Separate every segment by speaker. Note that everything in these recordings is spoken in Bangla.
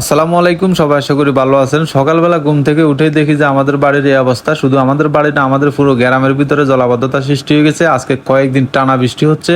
Speaker 1: আসসালামু আলাইকুম, সবাই আশা করি ভালো আছেন। সকালবেলা ঘুম থেকে উঠেই দেখি যে আমাদের বাড়ির এই অবস্থা। শুধু আমাদের বাড়ি না, আমাদের পুরো গ্রামের ভিতরে জলাবদ্ধতা সৃষ্টি হয়ে গেছে। আজকে কয়েকদিন টানা বৃষ্টি হচ্ছে।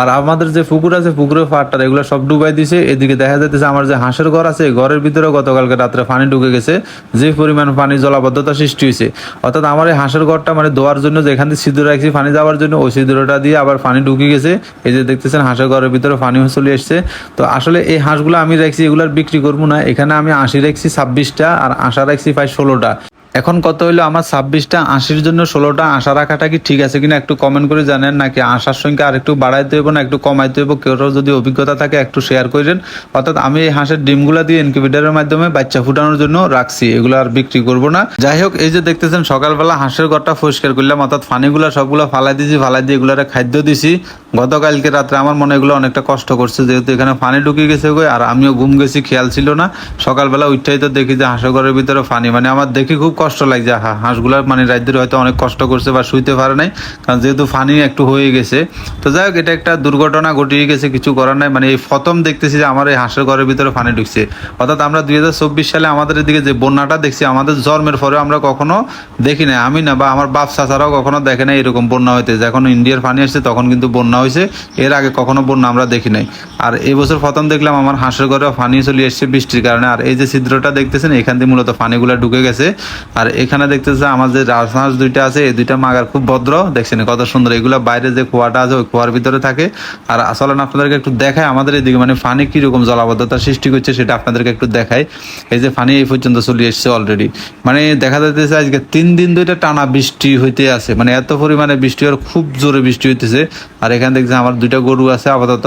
Speaker 1: আর আমাদের যে পুকুর আছে, পুকুরের ফাটটা এগুলো সব ডুবাই দিছে। এদিকে দেখা যাইতেছে আমার যে হাঁসের ঘর আছে ঘরের ভিতরে গতকালকে রাত্রে পানি ঢুকে গেছে। যে পরিমাণ পানি জলাবদ্ধতা সৃষ্টি হয়েছে। অর্থাৎ আমার এই হাঁসের ঘরটা মানে ধোয়ার জন্য, যেখান থেকে সিঁদুর রাখছি পানি যাওয়ার জন্য, ওই সিঁদুরটা দিয়ে আবার পানি ঢুকে গেছে। এই যে দেখতেছেন, হাঁসের ঘরের ভিতরে পানি চলে এসছে। তো আসলে এই হাঁসগুলো আমি রাখছি, এগুলার বিক্রি করব না। এখানে আমি আশি রাখছি ছাব্বিশটা আর আশা রাখছি প্রায় ষোলোটা। এখন কত হইল? আমার ছাব্বিশটা, আশির জন্য ষোলোটা, আশা রাখাটা কি ঠিক আছে কিনা একটু কমেন্ট করে জানেন? নাকি আশার সংখ্যা আর একটু বাড়াইতে হইব না, একটু কমাইতে হইব? কেউ যদি অভিজ্ঞতা থাকে একটু শেয়ার করেন। অর্থাৎ আমি এই হাঁসের ডিমগুলা দিয়ে ইনকিউবেটারের মাধ্যমে বাচ্চা ফুটানোর জন্য রাখছি, এগুলো আর বিক্রি করব না। যাই হোক, এই যে দেখতেছেন, সকালবেলা হাঁসের ঘরটা পরিষ্কার করলাম, অর্থাৎ ফানিগুলা সবগুলো ফালাই দিয়েছি ফালাই দিয়ে এগুলারে খাদ্য দিছি। গতকালকে রাত্রে আমার মনে এগুলো অনেকটা কষ্ট করছে, যেহেতু এখানে পানি ঢুকে গেছে গো, আর আমিও ঘুম গেছি, খেয়াল ছিল না। সকালবেলা উঠতেই তো দেখি যে হাঁসের ঘরের ভিতরে পানি মানে আমার দেখি খুব কষ্ট লাগছে হা হাঁসগুলার মানে রাজ্যের হয়তো অনেক কষ্ট করছে বা শুইতে পারে নাই, কারণ যেহেতু ফানি একটু হয়ে গেছে। তো যাই হোক, এটা একটা দুর্ঘটনা ঘটিয়ে গেছে, কিছু করার নাই। মানে এই প্রথম দেখতেছি যে আমার এই হাঁসের ঘরের ভিতরে পানি ঢুকছে। অর্থাৎ আমরা দুই হাজার চব্বিশ সালে আমাদের এদিকে যে বন্যাটা দেখছি, আমাদের জন্মের পরে আমরা কখনো দেখি না আমি না বা আমার বাপ চাচারাও কখনো দেখে নাই এরকম বন্যা হইতে। যখন ইন্ডিয়ার পানি আসছে, তখন কিন্তু বন্যা হয়েছে এর আগে কখনো বন্যা আমরা দেখি নাই। আর এই বছর প্রথম দেখলাম আমার হাঁসের ঘরে পানি চলে এসছে বৃষ্টির কারণে। আর এই যে ছিদ্রটা দেখতেছেন, এখান দিয়ে মূলত পানিগুলো ঢুকে গেছে। আর এখানে দেখতেছে আমার যে রাজহাঁস দুইটা আছে, এই দুইটা মাগার খুব ভদ্র। দেখছেন কত সুন্দর, এগুলো বাইরে যে কুয়াটা আছে, ওই কুয়ার ভিতরে থাকে। আর আসলে আপনাদেরকে একটু দেখায় আমাদের এদিকে মানে পানি কীরকম জলাবদ্ধতা সৃষ্টি করছে সেটা আপনাদেরকে একটু দেখায় এই যে পানি এই পর্যন্ত চলে এসছে অলরেডি মানে দেখা যাইতেছে আজকে তিন দিন ধরে টানা বৃষ্টি হইতে আছে। মানে এত পরিমাণে বৃষ্টি আর খুব জোরে বৃষ্টি হইতেছে। আর এখানে দেখছি আমার দুইটা গরু আছে আপাতত।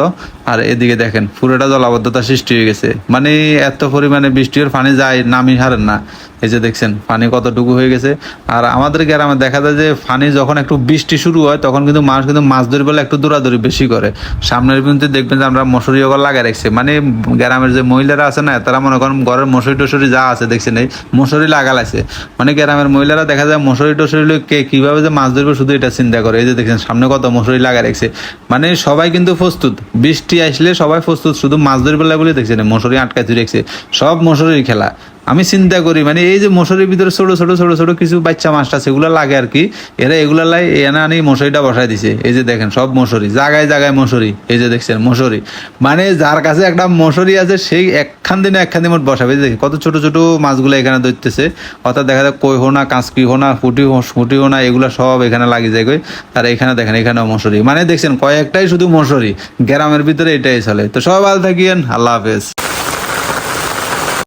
Speaker 1: আর এদিকে দেখেন, পুরোটা জলাবদ্ধতা সৃষ্টি হয়ে গেছে। মানে এত পরিমাণে বৃষ্টির পানি যায় নামি হারেন না। এই যে দেখছেন পানি কতটুকু হয়ে গেছে। আর আমাদের গ্রামে দেখা যায় যে পানি যখন একটু বৃষ্টি শুরু হয়, তখন কিন্তু মানুষ কিন্তু মাছ ধরি বলে একটু দৌড়াদৌড়ি বেশি করে। সামনের কিন্তু দেখবেন যে আমরা মশুরি ওগর লাগাই রাখছি। মানে গ্রামের যে মহিলারা আছে না, তারা মনে করেন ঘরের মশুরি টসুরি যা আছে দেখছেন, এই মশুরি লাগালাইছে। মানে গ্রামের মহিলারা দেখা যায় মশুরি টসুরি কে কীভাবে যে মাছ ধরবে শুধু এটা চিন্তা করে। এই যে দেখছেন, সামনে কত মশুরি লাগা রাখছে। মানে সবাই কিন্তু প্রস্তুত। বৃষ্টি আসলে সবাই প্রস্তুত, শুধু মাছ ধরবে বলে দেখছেন, মশুরি আটকায় তুই রেখছে। সব মশুরির খেলা। আমি চিন্তা করি মানে এই যে মশারির ভিতরে ছোট ছোট ছোট ছোট কিছু বাচ্চা মাছটা সেগুলো লাগে আর কি। এরা এগুলা লাই এনে আনি মশারিটা বসাই দিছে। এই যে দেখেন, সব মশারি, জাগায় জাগায় মশারি। এই যে দেখছেন, মশারি। মানে যার কাছে একটা মশারি আছে, সেই একখান দিনে একখান দিন বসাবে। দেখেন, কত ছোট ছোট মাছগুলো এখানে ধরতেছে। অর্থাৎ দেখা যায় কই হোনা, কাঁচকি হোনা, ফুটি ফুটি হোনা, এগুলো সব এখানে লাগিয়ে যায় আর এখানে দেখেন, এখানেও মশারি। মানে দেখছেন, কয়েকটাই শুধু মশারি। গ্রামের ভিতরে এটাই চলে। তো সবাই ভালো থাকিয়েন আল্লাহ হাফেজ।